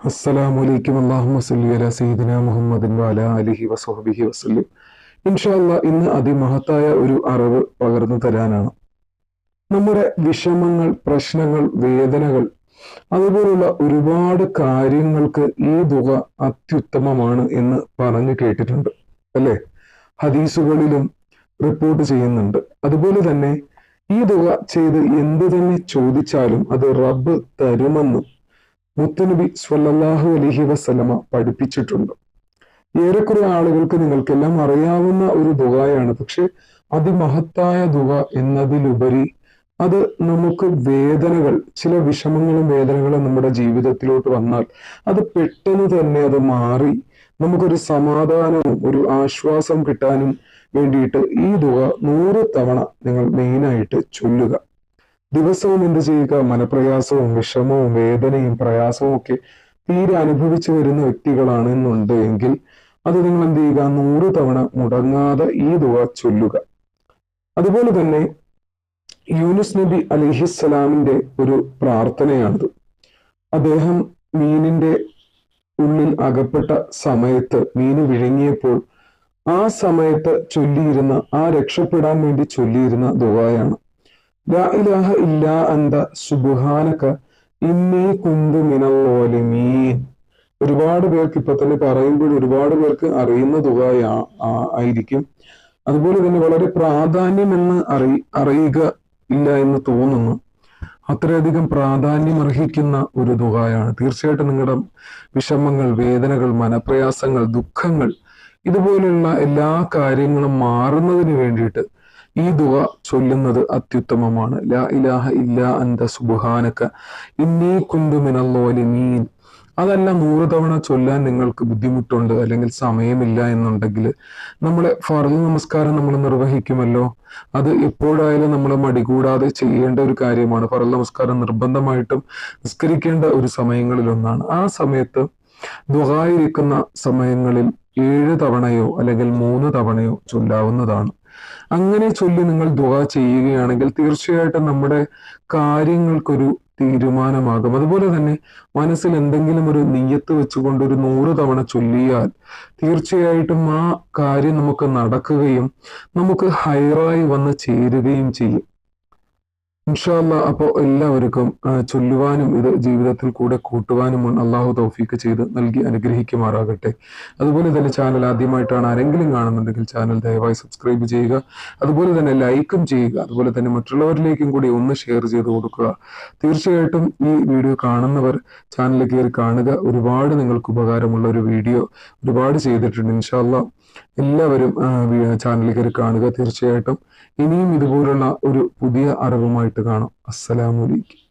അസ്സലാമു അലൈക്കും. സയ്യിദിന മുഹമ്മദിൻ വഅലാ അലിഹി വസഹ്ബിഹി വസല്ലം. ഇൻഷാ അല്ലാ ഇന്ന് അതിമഹത്തായ ഒരു അറിവ് പകർന്നു തരാനാണ്. നമ്മുടെ വിഷമങ്ങൾ പ്രശ്നങ്ങൾ വേദനകൾ അതുപോലുള്ള ഒരുപാട് കാര്യങ്ങൾക്ക് ഈ തുക അത്യുത്തമമാണ് എന്ന് പറഞ്ഞു കേട്ടിട്ടുണ്ട്. അല്ലെ? ഹദീസുകളിലും റിപ്പോർട്ട് ചെയ്യുന്നുണ്ട്. അതുപോലെ തന്നെ ഈ തുക ചെയ്ത് എന്ത് തന്നെ ചോദിച്ചാലും അത് റബ്ബ് തരുമെന്നും മുത്തുനബി സ്വല്ലാഹു അലഹി വസ്ലമ പഠിപ്പിച്ചിട്ടുണ്ട്. ഏറെക്കുറെ ആളുകൾക്ക് നിങ്ങൾക്കെല്ലാം അറിയാവുന്ന ഒരു ദുആയാണ്. പക്ഷെ അതിമഹത്തായ ദുആ എന്നതിലുപരി അത് നമുക്ക് വേദനകൾ ചില വിഷമങ്ങളും വേദനകളും നമ്മുടെ ജീവിതത്തിലോട്ട് വന്നാൽ അത് പെട്ടെന്ന് തന്നെ അത് മാറി നമുക്കൊരു സമാധാനവും ഒരു ആശ്വാസം കിട്ടാനും വേണ്ടിയിട്ട് ഈ ദുആ നൂറ് തവണ നിങ്ങൾ മെയിനായിട്ട് ചൊല്ലുക. ദിവസവും എന്ത് ചെയ്യുക? മനപ്രയാസവും വിഷമവും വേദനയും പ്രയാസവും ഒക്കെ തീരെ അനുഭവിച്ചു വരുന്ന വ്യക്തികളാണ് എന്നുണ്ട് എങ്കിൽ അത് നിങ്ങൾ എന്ത് ചെയ്യുക? നൂറ് തവണ മുടങ്ങാതെ ഈ ദുവ ചൊല്ലുക. അതുപോലെ തന്നെ യൂനുസ് നബി അലിഹിസ്സലാമിന്റെ ഒരു പ്രാർത്ഥനയാണിത്. അദ്ദേഹം മീനിന്റെ ഉള്ളിൽ അകപ്പെട്ട സമയത്ത് മീന് വിഴുങ്ങിയപ്പോൾ ആ സമയത്ത് ചൊല്ലിയിരുന്ന ആ രക്ഷപ്പെടാൻ വേണ്ടി ചൊല്ലിയിരുന്ന ദുവായാണ്. ഇലാഹ ഇല്ലാ അന്ത സുബ്ഹാനക ഇന്നീ കുന്തു മിനൽ ഒരുപാട് പേർക്ക് ഇപ്പൊ തന്നെ പറയുമ്പോൾ ഒരുപാട് പേർക്ക് അറിയുന്ന തുക ആയിരിക്കും. അതുപോലെ തന്നെ വളരെ പ്രാധാന്യം എന്ന് അറി അറിയുക ഇല്ല എന്ന് തോന്നുന്നു. അത്രയധികം പ്രാധാന്യം അർഹിക്കുന്ന ഒരു തുകയാണ്. തീർച്ചയായിട്ടും നിങ്ങളുടെ വിഷമങ്ങൾ വേദനകൾ മനപ്രയാസങ്ങൾ ദുഃഖങ്ങൾ ഇതുപോലെയുള്ള എല്ലാ കാര്യങ്ങളും മാറുന്നതിന് വേണ്ടിയിട്ട് ഈ ദുവ ചൊല്ലുന്നത് അത്യുത്തമമാണ്. ലാ ഇലാഹ ഇല്ല അന്ത സുബുഹാനക്ക ഇന്നീ കുന്തുമിനല്ലോലിമീൻ അതല്ല നൂറ് തവണ ചൊല്ലാൻ നിങ്ങൾക്ക് ബുദ്ധിമുട്ടുണ്ട് അല്ലെങ്കിൽ സമയമില്ല എന്നുണ്ടെങ്കിൽ നമ്മളെ ഫർദ് നമസ്കാരം നമ്മൾ നിർവഹിക്കുമല്ലോ. അത് എപ്പോഴായാലും നമ്മൾ മടികൂടാതെ ചെയ്യേണ്ട ഒരു കാര്യമാണ്. ഫർദ് നമസ്കാരം നിർബന്ധമായിട്ടും നിസ്കരിക്കേണ്ട ഒരു സമയങ്ങളിൽ ഒന്നാണ് ആ സമയത്ത് ദുഹായിരിക്കുന്ന സമയങ്ങളിൽ ഏഴ് തവണയോ അല്ലെങ്കിൽ മൂന്ന് തവണയോ ചൊല്ലാവുന്നതാണ്. അങ്ങനെ ചൊല്ലി നിങ്ങൾ ദുവ ചെയ്യുകയാണെങ്കിൽ തീർച്ചയായിട്ടും നമ്മുടെ കാര്യങ്ങൾക്കൊരു തീരുമാനമാകും. അതുപോലെ തന്നെ മനസ്സിൽ എന്തെങ്കിലും ഒരു നെയ്യത്ത് വെച്ചുകൊണ്ട് ഒരു നൂറ് തവണ ചൊല്ലിയാൽ തീർച്ചയായിട്ടും ആ കാര്യം നമുക്ക് നടക്കുകയും നമുക്ക് ഹൈറായി വന്ന് ചേരുകയും ചെയ്യും. ഇൻഷാല്ല അപ്പോൾ എല്ലാവർക്കും ചൊല്ലുവാനും ഇത് ജീവിതത്തിൽ കൂടെ കൂട്ടുവാനും അള്ളാഹു തൗഫീക്ക് ചെയ്ത് നൽകി അനുഗ്രഹിക്കുമാറാകട്ടെ. അതുപോലെ തന്നെ ചാനൽ ആദ്യമായിട്ടാണ് ആരെങ്കിലും കാണുന്നുണ്ടെങ്കിൽ ചാനൽ ദയവായി സബ്സ്ക്രൈബ് ചെയ്യുക. അതുപോലെ തന്നെ ലൈക്കും ചെയ്യുക. അതുപോലെ തന്നെ മറ്റുള്ളവരിലേക്കും കൂടി ഒന്ന് ഷെയർ ചെയ്ത് കൊടുക്കുക. തീർച്ചയായിട്ടും ഈ വീഡിയോ കാണുന്നവർ ചാനൽ കയറി കാണുക. ഒരുപാട് നിങ്ങൾക്ക് ഉപകാരമുള്ള ഒരു വീഡിയോ ഒരുപാട് ചെയ്തിട്ടുണ്ട്. ഇൻഷാല്ല എല്ലാവരും ചാനൽ കയറി കാണുക. തീർച്ചയായിട്ടും ഇനിയും ഇതുപോലുള്ള ഒരു പുതിയ അറിവുമായിട്ട് കാണാം. അസ്സലാമലൈക്കും